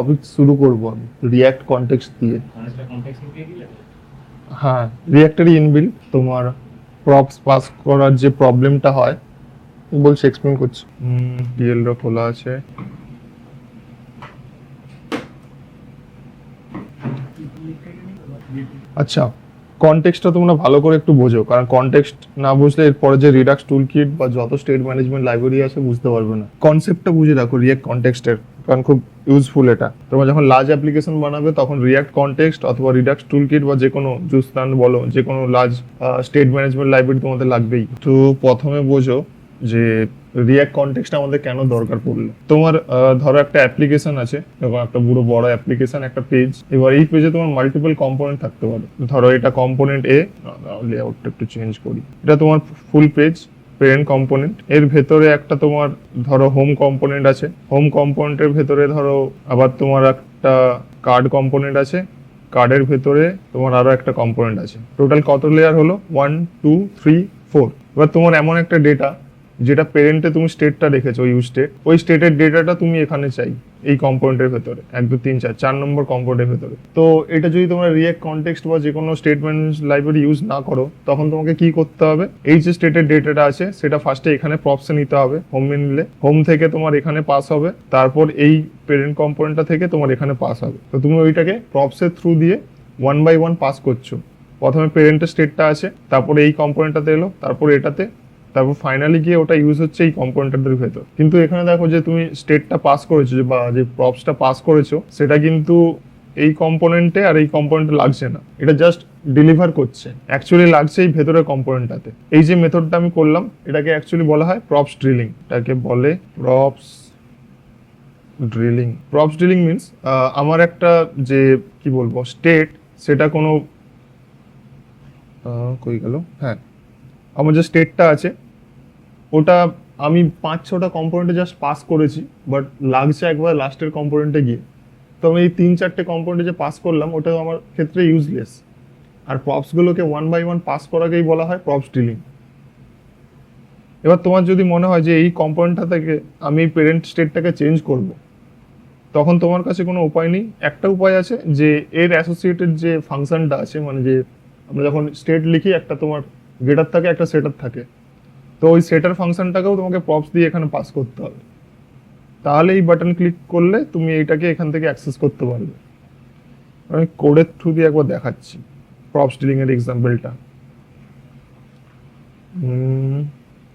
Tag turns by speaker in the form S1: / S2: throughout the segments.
S1: Topic শুরু করব আমি রিয়াক্ট কনটেক্সট দিয়ে। হ্যাঁ রিয়াক্টারই ইনবিল্ড তোমার প্রপস পাস করার যে প্রবলেমটা হয় বলছি এক্সপ্লেন করছি। ডিএলটা খোলা আছে। আচ্ছা কনটেক্সটটা তোমরা ভালো করে একটু বোঝো, কারণ কনটেক্সট না বুঝলে এরপরে যে রিডাক্স টুল কিট বা যত স্টেট ম্যানেজমেন্ট লাইব্রেরি আছে বুঝতে পারবে না। কনসেপ্টটা বুঝে রাখো রিয়াক্ট কনটেক্সটের কারণ খুব ইউজফুল এটা। তোমরা যখন লার্জ অ্যাপ্লিকেশন বানাবে, তখন রিয়াক্ট কনটেক্সট অথবা রিডাক্স টুল কিট বা যে কোনো জুস জুস্তান বলো, যে কোনো লার্জ স্টেট ম্যানেজমেন্ট লাইব্রেরি তোমাদের লাগবেই। তো প্রথমে বোঝো যে রিয়াক্ট কনটেক্সট আমাদের কেন দরকার পড়ল? তোমার ধরো একটা অ্যাপ্লিকেশন আছে এরকম একটা পুরো বড় অ্যাপ্লিকেশন একটা পেজ এবার এই পেজে তোমার মাল্টিপল কম্পোনেন্ট থাকতে পারে। ধরো এটা কম্পোনেন্ট এ লেআউটটা একটু চেঞ্জ করি। এটা তোমার ফুল পেজ পেরেন্ট কম্পোনেন্ট এর ভেতরে একটা তোমার, ধরো হোম কম্পোনেন্ট আছে। হোম কম্পোনেন্টের ভেতরে ধরো আবার তোমার একটা কার্ড কম্পোনেন্ট আছে। কার্ডের ভেতরে তোমার আরও একটা কম্পোনেন্ট আছে। টোটাল কত লেয়ার হলো? ওয়ান টু থ্রি ফোর এবার তোমার এমন একটা ডেটা যেটা পেরেন্টে তুমি স্টেটটা রেখেছো ইউ স্টেট ওই স্টেটের ডেটাটা তুমি এখানে চাই, এই কম্পোনেন্টের ভেতরে, এক, দু, তিন, চার চার নম্বর কম্পোনেন্টের ভেতরে। তো এটা যদি তোমরা রিয়েক্ট কনটেক্সট বা যে কোনো স্টেটমেন্ট লাইব্রেরি ইউজ না করো, তখন তোমাকে কি করতে হবে? এই যে স্টেটের ডেটাটা আছে, সেটা ফার্স্টে এখানে প্রপসে নিতে হবে হোমে নিলে। হোম থেকে তোমার এখানে পাস হবে, তারপর এই পেরেন্ট কম্পোনেন্টটা থেকে তোমার এখানে পাস হবে। তো তুমি ওইটাকে প্রপসের থ্রু দিয়ে ওয়ান বাই ওয়ান পাস করছ। প্রথমে পেরেন্টের স্টেটটা আছে, তারপরে এই কম্পোনেন্টটাতে এলো, তারপর এটাতে তারপর ফাইনালি গিয়ে ওটা ইউজ হচ্ছে এই কম্পোনেন্টের ভেতর। কিন্তু এখানে দেখো যে তুমি স্টেটটা পাস করেছ বা যে প্রপসটা পাস করেছ, সেটা কিন্তু এই কম্পোনেন্টে আর এই কম্পোনেন্টে লাগছে না। এটা জাস্ট ডেলিভার করছে। অ্যাকচুয়ালি লাগছে এই ভেতরের কম্পোনেন্টটাতে এই যে মেথডটা আমি করলাম, এটাকে অ্যাকচুয়ালি বলা হয় প্রপস ড্রিলিং এটাকে বলে props drilling props drilling means আমার একটা যে, কি বলব স্টেট সেটা কোনো কই গেল? হ্যাঁ আমার যে স্টেটটা আছে ওটা আমি পাঁচ ছটা কম্পোনেন্টে জাস্ট পাস করেছি বাট লাগছে একবার লাস্টের কম্পোনেন্টে গিয়ে। তো আমি এই তিন চারটে কম্পোনেন্টে যে পাস করলাম ওটা আমার ক্ষেত্রে ইউজলেস আর প্রপসগুলোকে ওয়ান বাই ওয়ান পাস করাকেই বলা হয় প্রপস ডিলিং এবার তোমার যদি মনে হয় যে এই কম্পোনেন্টটা থেকে আমি এই পেরেন্ট স্টেটটাকে চেঞ্জ করব, তখন তোমার কাছে কোনো উপায় নেই। একটা উপায় আছে যে এর অ্যাসোসিয়েটেড যে ফাংশনটা আছে মানে যে আমরা যখন স্টেট লিখি, একটা তোমার গেটার থাকে, একটা সেটার থাকে। তো ওই সেটার ফাংশনটাকেও তোমাকে প্রপস দিয়ে এখানে পাস করতে হবে। তাহলে এই বাটন ক্লিক করলে তুমি এইটাকে এখান থেকে অ্যাক্সেস করতে পারবে। আমি কোডের থ্রু দিয়ে একবার দেখাচ্ছি প্রপস ডিলিং এর এক্সাম্পলটা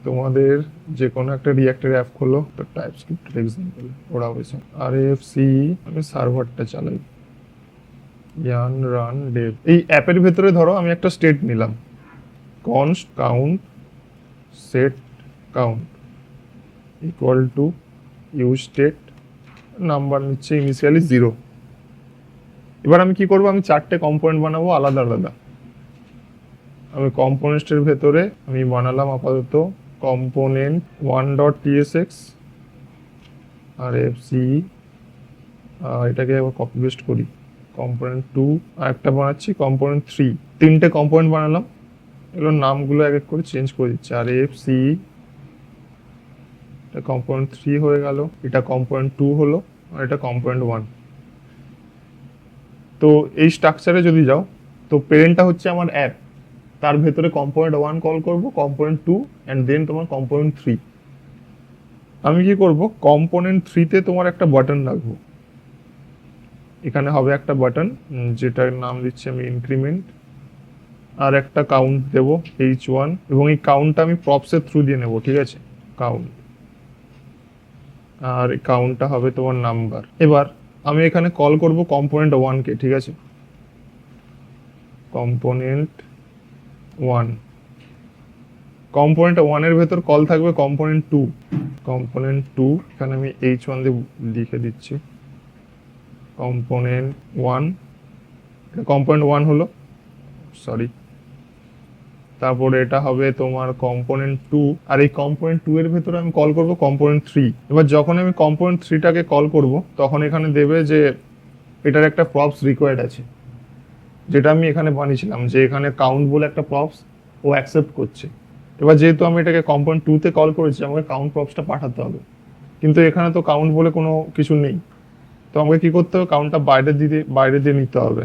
S1: তোমাদের যে কোনো একটা রিয়াক্টের অ্যাপ খোলো, তো টাইপ স্ক্রিপ্টের এক্সাম্পল ওরা হয়েছে আর এফ সি আমি সার্ভারটা চালাই। ইয়ান রান ডেভ এই অ্যাপের ভেতরে ধরো, আমি একটা স্টেট নিলাম। Const count set count equal to use state number নিচ্ছে ইনিশিয়ালি জিরো এবার আমি কি করব? আমি চারটে কম্পোনেন্ট বানাবো আলাদা আলাদা। আমি কম্পোনেন্টের ভেতরে আমি বানালাম আপাতত component one dot TSX R F C এটাকে আবার কপি পেস্ট করি। কম্পোনেন্ট টু আর একটা বানাচ্ছি কম্পোনেন্ট থ্রি তিনটে কম্পোনেন্ট বানালাম। এগুলোর নামগুলো এক এক করে চেঞ্জ করে দিচ্ছি। আর এফ সি এটা কম্পোনেন্ট থ্রি হয়ে গেল, এটা কম্পোনেন্ট টু হলো, আর এটা কম্পোনেন্ট ওয়ান তো এই স্ট্রাকচারে যদি যাও, তো পেরেন্টটা হচ্ছে আমার অ্যাপ তার ভেতরে কম্পোনেন্ট ওয়ান কল করব কম্পোনেন্ট টু অ্যান্ড দেন তোমার কম্পোনেন্ট থ্রি আমি কি করব? কম্পোনেন্ট থ্রিতে তোমার একটা বাটন রাখব। এখানে হবে একটা বাটন যেটার নাম দিচ্ছি আমি ইনক্রিমেন্ট আর একটা কাউন্ট দেব এইচ ওয়ান এবং এই কাউন্টটা আমি প্রপসের থ্রু দিয়ে নেব, ঠিক আছে? কাউন্ট আর কাউন্টটা হবে তোমার নাম্বার এবার আমি এখানে কল করব কম্পোনেন্ট ওয়ানকে ঠিক আছে? কম্পোনেন্ট ওয়ান কম্পোনেন্ট ওয়ানের ভেতর কল থাকবে কম্পোনেন্ট টু কম্পোনেন্ট টু এখানে আমি এইচ ওয়ান দিয়ে লিখে দিচ্ছি। কম্পোনেন্ট ওয়ান কম্পোনেন্ট ওয়ান হলো? সরি তারপরে এটা হবে তোমার কম্পোনেন্ট টু আর এই কম্পোনেন্ট টু এর ভেতরে আমি কল করব কম্পোনেন্ট থ্রি এবার যখন আমি কম্পোনেন্ট থ্রিটাকে কল করব, তখন এখানে দেবে যে এটার একটা প্রপস রিকোয়ার্ড আছে। যেটা আমি এখানে বানিয়েছিলাম, যে এখানে কাউন্ট বলে একটা প্রপস ও অ্যাকসেপ্ট করছে। এবার যেহেতু আমি এটাকে কম্পোনেন্ট টুতে কল করেছি, আমাকে কাউন্ট প্রপসটা পাঠাতে হবে। কিন্তু এখানে তো কাউন্ট বলে কোনো কিছু নেই। তো আমাকে কি করতে হবে? কাউন্টটা বাইরে দিতে বাইরে দিয়ে নিতে হবে।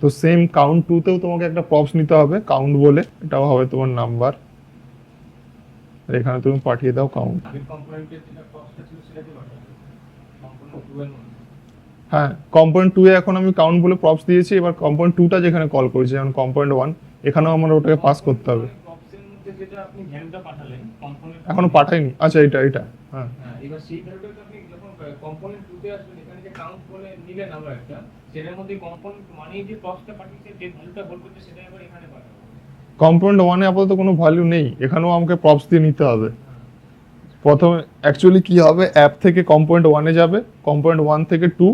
S1: তো সেম কাউন্ট টুতেও তোমাকে একটা প্রপস নিতে হবে। কাউন্ট বলে এটাও হবে তোমার নাম্বার এখানে তুমি পাঠিয়ে দাও কাউন্ট হ্যাঁ কম্পোনেন্ট টু এ এখন আমি কাউন্ট বলে প্রপস দিয়েছি। এবার কম্পোনেন্ট টুটা যেখানে কল করেছি যেমন কম্পোনেন্ট ওয়ান এখানেও আমার ওটাকে পাস করতে হবে। এখনও পাঠাইনি। আচ্ছা এটা এটা হ্যাঁ।
S2: হ্যাঁ। এবার সেই ভ্যালুটা আপনি যখন কম্পোনেন্ট টুতে আসবেন এখানে যে কাউন্ট বলে নিলেন আমরা একটা সেটার মধ্যে কম্পোনেন্ট মানে যে প্রপসটা পাঠিয়েছে যে ভ্যালুটা হোল্ড করছে সেটা এবার এখানে পাঠাবো।
S1: কম্পোনেন্ট ওয়ানে আপাতত কোনো ভ্যালু নেই এখানেও আমাকে প্রপস দিয়ে নিতে হবে। প্রথমে অ্যাকচুয়ালি কি হবে অ্যাপ থেকে কম্পোনেন্ট ওয়ানে যাবে কম্পোনেন্ট ওয়ান থেকে টু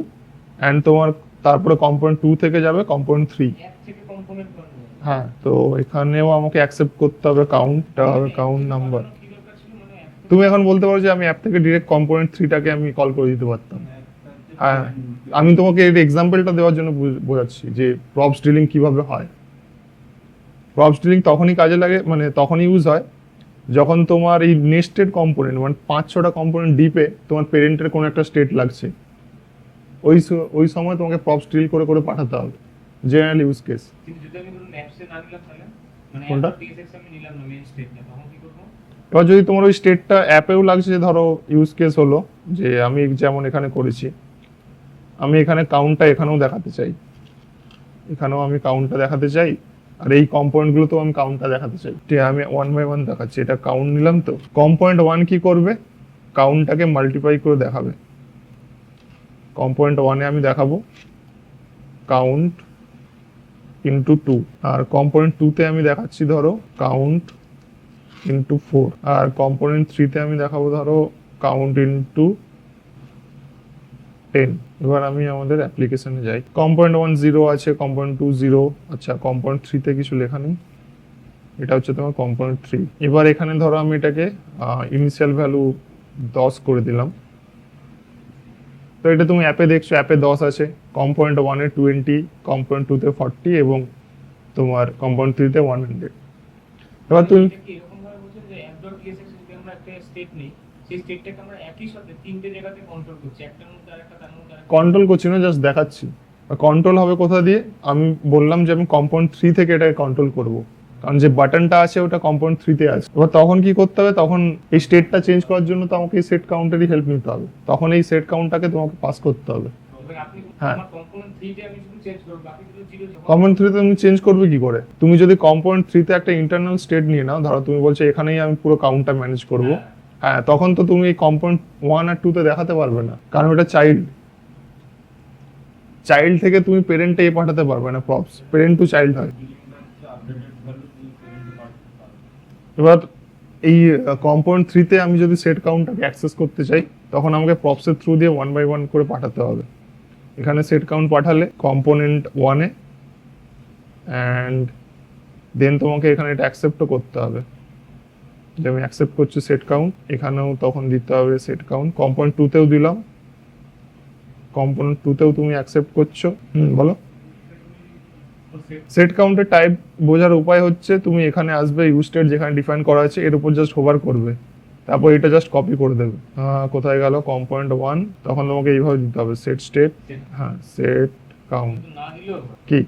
S1: অ্যান্ড তোমার তারপরে কম্পোনেন্ট টু থেকে যাবে কম্পোনেন্ট থ্রি হ্যাঁ তো এখানেও আমাকে অ্যাকসেপ্ট করতে হবে কাউন্টটা হবে কাউন্ট নাম্বার
S2: কি দরকার ছিল মানে এক
S1: তুমি এখন বলতে পারো যে আমি অ্যাপ থেকে ডিরেক্ট কম্পোনেন্ট থ্রিটাকে আমি কল করে দিতে পারতাম। হ্যাঁ আমি তোমাকে এর এক্সাম্পলটা দেওয়ার জন্য বুঝ- বোঝাচ্ছি যে প্রপস ডিলিং কীভাবে হয়। প্রপস ডিলিং তখনই কাজে লাগে মানে তখনই ইউজ হয় যখন তোমার এই নেস্টেড কম্পোনেন্ট মানে পাঁচ ছটা কম্পোনেন্ট ডিপে তোমার পেরেন্টের কোনো একটা স্টেট লাগছে। ওই ওই সময় তোমাকে প্রপস ডিল করে করে পাঠাতে হবে জেনারেল ইউজ কেস কোনটা? এবার যদি তোমার ওই স্টেটটা অ্যাপেও লাগছে, যে ধরো ইউজ কেস হলো, যে আমি যেমন এখানে করেছি, আমি এখানে কাউন্টটা এখানেও দেখাতে চাই। এখানেও আমি কাউন্টটা দেখাতে চাই, আর এই কম্পোনেন্টগুলোতেও আমি কাউন্টটা দেখাতে চাই। আমি ওয়ান বাই ওয়ান দেখাচ্ছি, এটা কাউন্ট নিলাম তো। কম্পোনেন্ট ওয়ান কি করবে? কাউন্টটাকে মাল্টিপ্লাই করে দেখাবে। কম্পোনেন্ট ওয়ানে আমি দেখাবো কাউন্ট ইন্টু টু আর কম্পোনেন্ট টুতে আমি দেখাচ্ছি, ধরো কাউন্ট ইন্টু ফোর আর কম্পোনেন্ট থ্রিতে আমি দেখাবো, ধরো কাউন্ট ইন্টু টেন এবার আমি আমাদের অ্যাপ্লিকেশনে যাই। কম্পোনেন্ট ওয়ান জিরো আছে কম্পোনেন্ট টু জিরো আচ্ছা কম্পোনেন্ট থ্রিতে কিছু লেখা নেই। এটা হচ্ছে তোমার কম্পোনেন্ট থ্রি এবার এখানে ধরো আমি এটাকে ইনিশিয়াল ভ্যালু দশ করে দিলাম। তো এটা তুমি অ্যাপে দেখছ অ্যাপে দশ আছে। কম্পোনেন্ট ওয়ানে টোয়েন্টি কম্পোনেন্ট টুতে ফর্টি এবং তোমার কম্পোনেন্ট থ্রিতে ওয়ান হান্ড্রেড এবার তুমি
S2: এটা কি এরকম ভাবে বলছেন যে অ্যাপ ডট টিএসএক্স যদি আমরা একটা স্টেট নিই সেই স্টেটটাকে আমরা একই সাথে তিনটে জায়গাতে কন্ট্রোল করছি। একটার মধ্যে আরেকটা তার মধ্যে
S1: কন্ট্রোল করছি না জাস্ট দেখাচ্ছি। কন্ট্রোল হবে কোথা দিয়ে? আমি বললাম যে আমি কম্পাউন্ড থ্রি থেকে এটাকে কন্ট্রোল করব। কারণ যে বাটনটা আছে ওটা কম্পাউন্ড থ্রিতে আছে। এবার তখন কি করতে হবে? তখন এই স্টেটটা চেঞ্জ করার জন্য তো আমাকে এই সেট কাউন্টারই হেল্প নিতে হবে। তখন এই সেট কাউন্টটাকে তোমাকে পাস করতে হবে। হ্যাঁ।
S2: আমার কম্পোনেন্ট 3 তে আমি শুধু চেঞ্জ করব বাকিগুলো জিরো
S1: কম্পাউন্ড থ্রিতে তুমি চেঞ্জ করবে কি করে? তুমি যদি কম্পাউন্ড থ্রিতে একটা ইন্টারনাল স্টেট নিয়ে নাও ধরো তুমি বলছো এখানেই আমি পুরো কাউন্টটা ম্যানেজ করব। হ্যাঁ তখন তো তুমি কম্পাউন্ড ওয়ান আর টুতে দেখাতে পারবে না, কারণ ওটা চাইল্ড চাইল্ড থেকে তুমি পেরেন্টে এ পাঠাতে পারবে না প্রপস পেরেন্ট টু চাইল্ড হয়। এবার এই কম্পাউন্ড থ্রিতে আমি যদি সেট কাউন্টটাকে অ্যাক্সেস করতে চাই, তখন আমাকে প্রপসের থ্রু দিয়ে ওয়ান বাই ওয়ান করে পাঠাতে হবে। এখানে সেট কাউন্ট পাঠালে কম্পোনেন্ট ওয়ানে অ্যান্ড দেন তোমাকে এখানে এটা অ্যাকসেপ্টও করতে হবে। যে আমি অ্যাকসেপ্ট করছি সেট কাউন্ট এখানেও তখন দিতে হবে সেট কাউন্ট কম্পোনেন্ট টুতেও দিলাম। কম্পোনেন্ট টুতেও তুমি অ্যাকসেপ্ট করছ। হুম বলো। সেট কাউন্টের টাইপ বোঝার উপায় হচ্ছে তুমি এখানে আসবে ইউজ স্টেট যেখানে ডিফাইন করা আছে এর উপর জাস্ট হোভার করবে। তারপর এটা জাস্ট কপি করে দেবে। কোথায় গেল? কম্পোনেন্ট ওয়ান তখন তোমাকে এইভাবে দিতে হবে। সেট স্টেট হ্যাঁ সেট কাউন্ট
S2: কিন্তু না দিলেও
S1: কি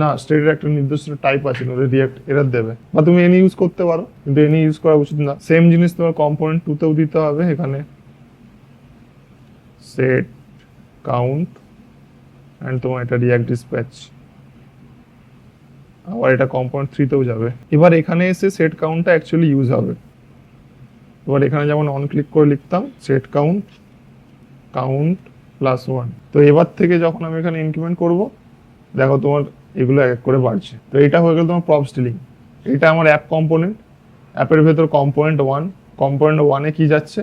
S2: না
S1: স্টেটের একটা নির্দিষ্ট টাইপ আছে রিয়াক্ট এরার দেবে। বা তুমি এনি ইউজ করতে পারো কিন্তু এনি ইউজ করা উচিত না। সেম জিনিস তোমার কম্পোনেন্ট টুতেও দিতে হবে এখানে সেট কাউন্ট অ্যান্ড তোমার এটা রিয়াক্ট ডিসপ্যাচ আবার এটা কম্পাউন্ড থ্রিতেও যাবে। এবার এখানে এসে সেট কাউন্টটা অ্যাকচুয়ালি ইউজ হবে। এবার এখানে যেমন অন ক্লিক করে লিখতাম set count count plus one তো এবার থেকে যখন আমি এখানে ইনক্রিমেন্ট করব, দেখো তোমার এগুলো এক এক করে বাড়ছে। তো এটা হয়ে গেল তোমার প্রপ স্টিলিং এটা আমার অ্যাপ কম্পোনেন্ট অ্যাপের ভেতর কম্পোনেন্ট ওয়ান কম্পোনেন্ট ওয়ানে কি যাচ্ছে?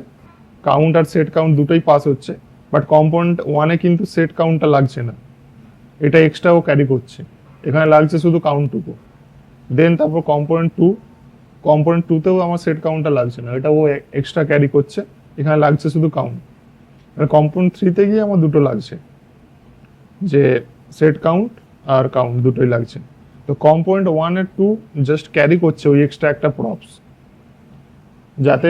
S1: কাউন্ট আর সেট কাউন্ট দুটোই পাস হচ্ছে। বাট কম্পোনেন্ট ওয়ানে কিন্তু সেট কাউন্টটা লাগছে না। এটা এক্সট্রা ও ক্যারি করছে। এখানে লাগছে শুধু কাউন্টটুকু দেন তারপর কম্পোনেন্ট টু কম্পোনেন্ট টুতেও আমার সেট কাউন্টটা লাগছে না। এটা ও এক্সট্রা ক্যারি করছে। এখানে লাগছে শুধু কাউন্ট কম্পোনেন্ট থ্রিতে গিয়ে আমার দুটো লাগছে। যে সেট কাউন্ট আর কাউন্ট দুটোই লাগছে। তো কম্পোনেন্ট ওয়ান আর টু জাস্ট ক্যারি করছে ওই এক্সট্রা একটা প্রপস যাতে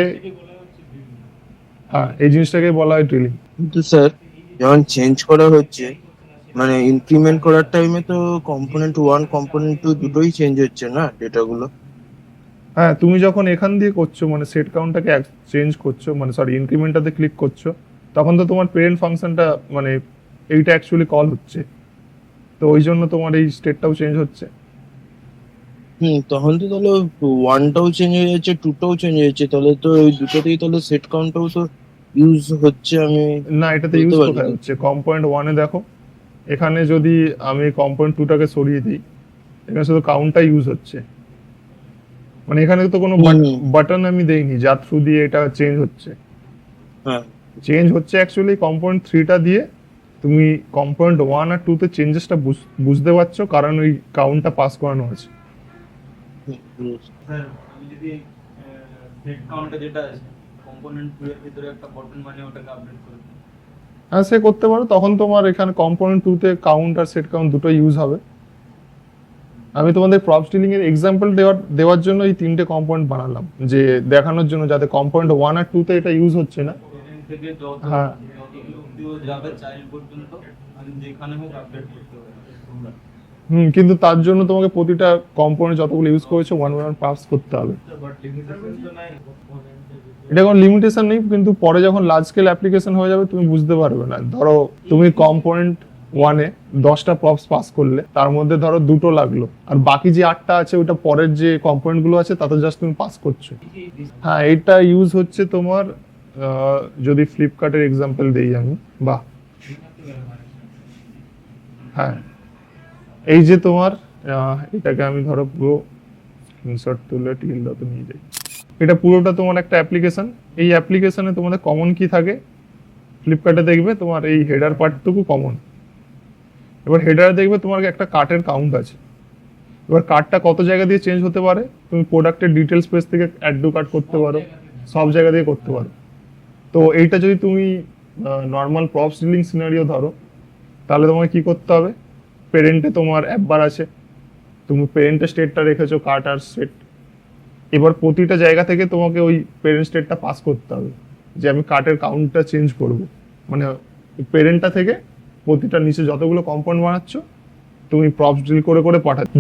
S1: হ্যাঁ এই জিনিসটাকে বলা হয় ড্রিলিং
S3: কিন্তু স্যার যখন চেঞ্জ করা হচ্ছে মানে ইনক্রিমেন্ট করার টাইমে তো কম্পোনেন্ট ওয়ান কম্পোনেন্ট টু দুটোই চেঞ্জ হচ্ছে না ডেটাগুলো
S1: হ্যাঁ তুমি যখন এখান দিয়ে করছ মানে সেট কাউন্টটাকে চেঞ্জ করছ মানে সরি ইনক্রিমেন্টটাতে ক্লিক করছ তখন তো তোমার পেরেন্ট ফাংশনটা মানে এইটা অ্যাকচুয়ালি কল হচ্ছে। তো ওই জন্য তোমার এই স্টেটটাও চেঞ্জ হচ্ছে।
S3: হুম তখন তো তাহলে ওয়ানটাও চেঞ্জ হয়ে যাচ্ছে টুটাও চেঞ্জ হয়ে যাচ্ছে। তাহলে তো ওই দুটোতেই তাহলে সেট কাউন্টটাও তো ইউজ হচ্ছে আমি
S1: না এটাতে ইউজ। কোথায় হচ্ছে? কম্পয়েন্ট ওয়ানে দেখো এখানে যদি আমি কম্পয়েন্ট টুটাকে সরিয়ে দিই এখানে শুধু কাউন্টটা ইউজ হচ্ছে। মানে এখানে তো কোনো বাটন আমি দেইনি যার থ্রু দিয়ে এটা চেঞ্জ হচ্ছে।
S3: হ্যাঁ।
S1: চেঞ্জ হচ্ছে অ্যাকচুয়ালি কম্পোনেন্ট থ্রিটা দিয়ে। তুমি কম্পোনেন্ট ওয়ান আর টুতে চেঞ্জেসটা বুঝতে পারছ কারণ ওই কাউন্টটা পাস করানো
S4: দিই।
S1: হ্যাঁ সে করতে পারো। তখন তোমার এখানে কম্পোনেন্ট টুতে কাউন্ট আর সেট কাউন্ট দুটো ইউজ হবে। আমি তোমাদের প্রপ স্টিলিং এর এক্সাম্পল দেওয়ার দেওয়ার জন্য এই তিনটে কম্পোনেন্ট বানালাম। যে দেখানোর জন্য যাতে কম্পোনেন্ট ওয়ান আর টুতে এটা ইউজ হচ্ছে না।
S4: থেকে যত
S1: হ্যাঁ।
S4: যতগুলো অব্দি ও যাবে চাইল্ড পর্যন্ত আমি যেখানে হোক আপডেট করতে পারি
S1: হুম কিন্তু তার জন্য তোমাকে প্রতিটা কম্পোনেন্ট যতগুলো ইউজ করেছ ওয়ান ওয়ান পাস করতে হবে।
S4: নাই
S1: এটা কোনো লিমিটেশন নেই কিন্তু পরে যখন লার্জ স্কেল অ্যাপ্লিকেশন হয়ে যাবে তুমি বুঝতে পারবে না। ধরো তুমি কম্পোনেন্ট ওয়ানে দশটা প্রপস পাস করলে তার মধ্যে ধরো দুটো লাগল আর বাকি যে আটটা আছে ওটা পরের যে কম্পোনেন্টগুলো আছে তাতে জাস্ট তুমি পাস করছ। হ্যাঁ এটা ইউজ হচ্ছে তোমার যদি ফ্লিপকার্টের এক্সাম্পল দিই আমি, বাহ। হ্যাঁ। এই যে তোমার এটাকে আমি ধরো পুরো ইনসার্ট তুলে টিল তো নিয়ে যাই। এটা পুরোটা তোমার একটা অ্যাপ্লিকেশন এই অ্যাপ্লিকেশনে তোমাদের কমন কি থাকে? ফ্লিপকার্টে দেখবে তোমার এই হেডার পার্টটুকু কমন এবার হেডারে দেখবে তোমার একটা কার্টের কাউন্ট আছে। এবার কার্ডটা কত জায়গা দিয়ে চেঞ্জ হতে পারে? তুমি প্রোডাক্টের ডিটেলস পেজ থেকে অ্যাড টু কার্ড করতে পারো। সব জায়গা দিয়ে করতে পারো। তো এইটা যদি তুমি নর্মাল প্রপস ডিলিং সিনারিও ধরো তাহলে তোমাকে কি করতে হবে? পেরেন্টে তোমার অ্যাপ বার আছে তুমি পেরেন্টের স্টেটটা রেখেছো কার্ট আর সেট এবার প্রতিটা জায়গা থেকে তোমাকে ওই পেরেন্ট স্টেটটা পাস করতে হবে যে আমি কার্টের কাউন্টটা চেঞ্জ করব। মানে পেরেন্টটা থেকে প্রতিটা নিচে যতগুলো কম্পাউন্ড বানাচ্ছ তুমি প্রপস ডিল করে করে পাঠাচ্ছ।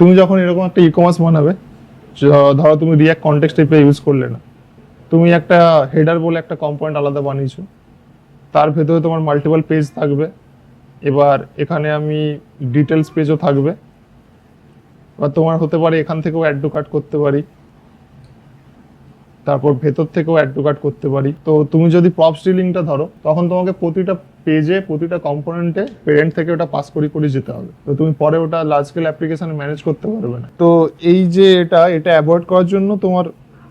S1: তুমি যখন এরকম একটা ই কমার্স বানাবে ধরো তুমি রিয়াক্ট কন্টেক্সট এপিআই ইউজ করলে না তুমি একটা হেডার বলে একটা কম্পোনেন্ট আলাদা বানিয়েছো। তার ভেতরে তোমার মাল্টিপল পেজ থাকবে। এবার এখানে আমি ডিটেলস পেজও থাকবে। এবার তোমার হতে পারে এখান থেকেও অ্যাড কাট করতে পারি। তারপর ভেতর থেকেও অ্যাড কাট করতে পারি। তো তুমি যদি প্রপ স্টিলিংটা ধরো, তখন তোমাকে প্রতিটা পেজে প্রতিটা কম্পোনেন্টে পেরেন্ট থেকে ওটা পাস করি, করে যেতে হবে। তো তুমি পরে ওটা লার্জ স্কেল অ্যাপ্লিকেশনে ম্যানেজ করতে পারবে না। তো এই যে এটা এটা অ্যাভয়েড করার জন্য তোমার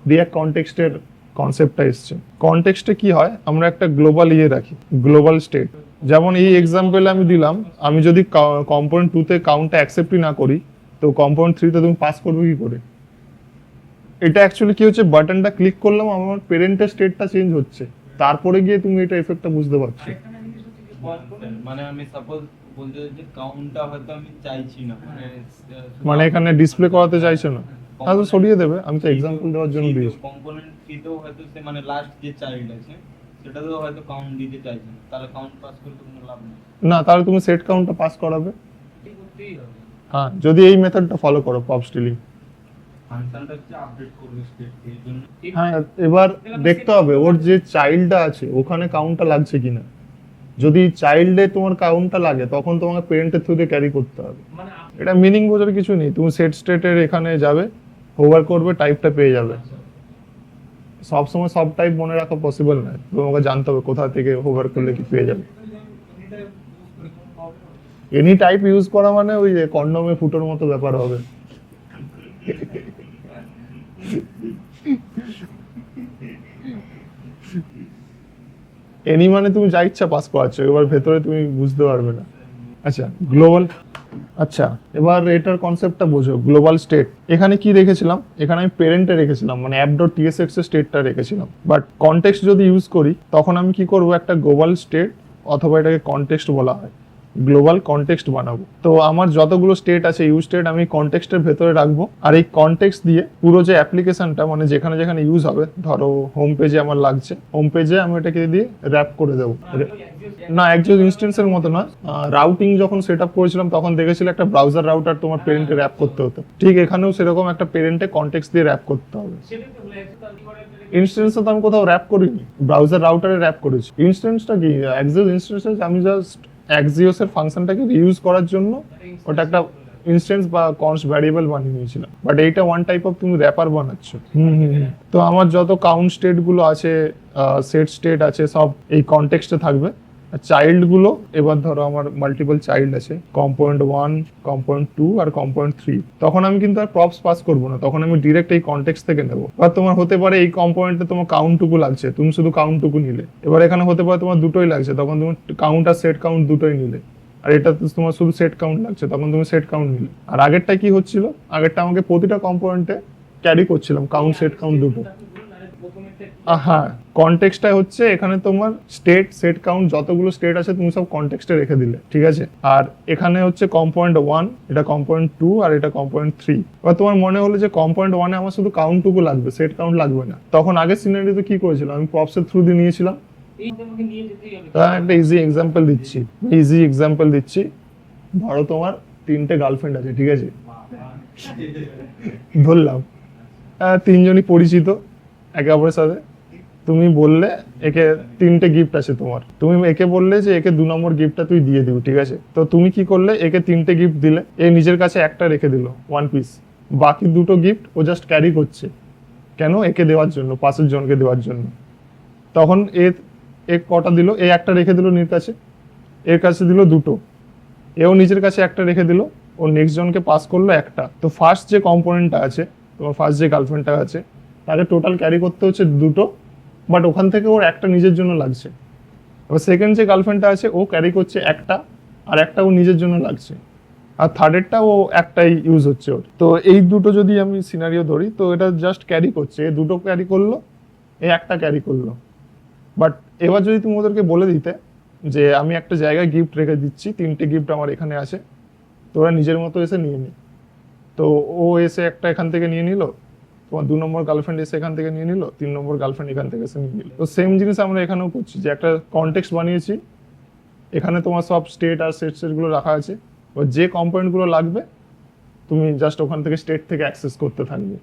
S1: রিয়াক্ট কনটেক্সটের কনসেপ্টটা এসছে। কনটেক্সটে কি হয়? আমরা একটা গ্লোবাল ইয়ে রাখি গ্লোবাল স্টেট যেমন এই এক্সাম্পল আমি দিলাম আমি যদি কম্পোনেন্ট টুতে কাউন্টটা অ্যাকসেপ্টই না করি তো কম্পোনেন্ট থ্রিতে তুমি পাস করবে কি করে? এটা অ্যাকচুয়ালি কি হচ্ছে? বাটনটা ক্লিক করলাম আমার পেরেন্টের স্টেটটা চেঞ্জ হচ্ছে। তারপরে গিয়ে তুমি এটা এফেক্টটা বুঝতে পারছ।
S4: মানে আমি সাপোজ বলতে কাউন্টটা হয়তো আমি চাইছি না। মানে
S1: মানে এখানে ডিসপ্লে করাতে চাইছো না। তাহলে সরিয়ে দেবে। আমি তো এক্সাম্পল দেওয়ার জন্য দিয়েছি।
S4: কম্পোনেন্ট থ্রিতেও হয়তো সে মানে লাস্ট যে চাইল্ড আছে সেটাতেও হয়তো কাউন্ট দিতে চাইছে তাহলে কাউন্ট পাস করতে কোনো লাভ নেই।
S1: না তাহলে তুমি সেট কাউন্টটা পাস করাবে। হ্যাঁ যদি এই মেথডটা ফলো করো পপ স্টিলিং হ্যাঁ এবার দেখতে হবে ওর যে চাইল্ডটা আছে ওখানে কাউন্টটা লাগছে কিনা। যদি চাইল্ডে তোমার কাউন্টটা লাগে তখন তোমাকে পেরেন্টের থ্রুতে ক্যারি করতে হবে।
S2: মানে
S1: এটা মিনিং বোঝার কিছু নেই। তুমি সেট স্টেটের এখানে যাবে হোভার করবে টাইপটা পেয়ে যাবে। সব সময় সব টাইপ মনে রাখা পসিবল নয়। তোমাকে জানতে হবে কোথা থেকে হোভার করলে কি পেয়ে যাবে। এনি টাইপ ইউজ করা মানে ওই যে কন্ডমে ফুটোর মতো ব্যাপার হবে। এনি মানে তুমি যা ইচ্ছা পাস করাচ্ছ, এবার ভেতরে তুমি বুঝতে পারবে না। আচ্ছা গ্লোবাল আচ্ছা এবার এটার কনসেপ্টটা বোঝো গ্লোবাল স্টেট এখানে কি রেখেছিলাম? এখানে আমি প্যারেন্টে রেখেছিলাম মানে অ্যাপ ডট টিএসএক্স এর স্টেটটা রেখেছিলাম। বাট কনটেক্সট যদি ইউজ করি, তখন আমি কি করব? একটা গ্লোবাল স্টেট অথবা এটাকে কনটেক্সট বলা হয়। গ্লোবাল কনটেক্সট বানাবো। তো আমার যতগুলো স্টেট আছে ইউজ স্টেট আমি কনটেক্সটের ভেতরে রাখব। আর এই কনটেক্সট দিয়ে পুরো যে অ্যাপ্লিকেশনটা মানে যেখানে যেখানে ইউজ হবে, ধরো হোম পেজে আমার লাগছে হোম পেজে আমি এটাকে দিয়ে র্যাপ করে দেবো। না একজন ইনস্টেন্সের মতো না। রাউটিং যখন সেট আপ করেছিলাম, তখন দেখেছিল একটা ব্রাউজার রাউটার তোমার পেরেন্টে র্যাপ করতে হতো। ঠিক এখানেও সেরকম একটা পেরেন্টে কনটেক্সট দিয়ে র্যাপ করতে হবে। ইনস্টেন্সটা তো আমি কোথাও র্যাপ করিনি। ব্রাউজার রাউটারে র্যাপ করেছি। ইনস্টেন্সটা কি? অ্যাক্সিওস ইনস্টেন্স আমি জাস্ট অ্যাক্সিওসের ফাংশনটাকে রিউজ করার জন্য ওটা একটা ইনস্টেন্স বা কনস ভ্যারিয়েবল বানিয়ে নিয়েছিলাম। বাট এইটা ওয়ান টাইপ অফ তুমি র্যাপার বানাচ্ছ। হুম হুম হুম। তো আমার যত কাউন্ট স্টেটগুলো আছে সেট স্টেট আছে সব এই কনটেক্সটে থাকবে। আর চাইল্ডগুলো এবার ধরো আমার মাল্টিপল চাইল্ড আছে কম্পোনেন্ট ওয়ান কম্পোনেন্ট টু আর কম্পোনেন্ট থ্রি তখন আমি কিন্তু আর প্রপস পাস করব না, তখন আমি ডিরেক্ট এই কন্টেক্স থেকে নেব। এবার তোমার হতে পারে এই কম্পোনেন্টে তোমার কাউন্টটুকু লাগছে, তুমি শুধু কাউন্টটুকু নিলে। এবার এখানে হতে পারে তোমার দুটোই লাগছে, তখন তুমি কাউন্ট আর সেট কাউন্ট দুটোই নিলে। আর এটা তো তোমার শুধু সেট কাউন্ট লাগছে, তখন তুমি সেট কাউন্ট নিলে। আর আগেরটা কি হচ্ছিল? আগেরটা আমাকে প্রতিটা কম্পোনেন্টে ক্যারি করছিলাম কাউন্ট সেট কাউন্ট দুটো। হ্যাঁ কনটেক্সটটা হচ্ছে এখানে তোমার স্টেট সেট কাউন্ট যতগুলো স্টেট আছে তুমি সব কনটেক্সটে রেখে দিলে ঠিক আছে? আর এখানে হচ্ছে কম্পোনেন্ট ওয়ান এটা কম্পোনেন্ট টু আর এটা কম্পোনেন্ট থ্রি এবার তোমার মনে হলো যে কম্পোনেন্ট ওয়ানে আমার শুধু কাউন্টটুকু লাগবে সেট কাউন্ট লাগবে না। তখন আগের সিনারিতে কি করেছিলাম? আমি প্রপসের থ্রু দিয়ে নিয়েছিলাম। তা একটা ইজি এক্সাম্পল দিচ্ছি। ইজি এক্সাম্পল দিচ্ছি। ধরো তোমার তিনটে গার্লফ্রেন্ড আছে ঠিক আছে? ধরলাম। তিনজনই পরিচিত। একে অপরের সাথে। তুমি বললে একে তিনটে গিফট আছে তোমার। তুমি একে বললে যে একে দু নম্বর গিফটটা তুই দিয়ে দিবি, ঠিক আছে? তো তুমি কি করলে? একে তিনটে গিফট দিলে। এ নিজের কাছে একটা রেখে দিল ওয়ান পিস বাকি দুটো গিফট ও জাস্ট ক্যারি করছে। কেন? একে দেওয়ার জন্য, পাশের জনকে দেওয়ার জন্য। তখন এ এ কটা দিল? এ একটা রেখে দিল নির কাছে। এর কাছে দিল দুটো। এও নিজের কাছে একটা রেখে দিল। ও নেক্সট জনকে পাস করল একটা। তো ফার্স্ট যে কম্পোনেন্টটা আছে, তোমার ফার্স্ট যে গার্লফ্রেন্ডটা আছে তাকে টোটাল ক্যারি করতে হচ্ছে দুটো বাট ওখান থেকে ওর একটা নিজের জন্য লাগছে। এবার সেকেন্ড যে গার্লফ্রেন্ডটা আছে, ও ক্যারি করছে একটা, আর একটা ও নিজের জন্য লাগছে। আর থার্ডেরটা ও একটাই ইউজ হচ্ছে ওর। তো এই দুটো যদি আমি সিনারিও ধরি, তো এটা জাস্ট ক্যারি করছে। এ দুটো ক্যারি করল, এ একটা ক্যারি করল। বাট এবার যদি তুমি ওদেরকে বলে দিতে যে, আমি একটা জায়গায় গিফট রেখে দিচ্ছি, তিনটে গিফট আমার এখানে আছে, তোরা নিজের মতো এসে নিয়ে নি। তো ও এসে একটা এখান থেকে নিয়ে নিল তোমার দু নম্বর গার্লফ্রেন্ড এসে এখান থেকে নিয়ে নিল, তিন নম্বর গার্লফ্রেন্ড এখান থেকে এসে নিয়ে নিল। তো সেম জিনিস আমরা এখানেও করছি, যে একটা কন্টেক্স বানিয়েছি, এখানে তোমার সব স্টেট আর সেট সেটগুলো রাখা আছে। এবার যে কম্পোনেন্টগুলো লাগবে, তুমি জাস্ট ওখান থেকে স্টেট থেকে অ্যাক্সেস করতে থাকবে।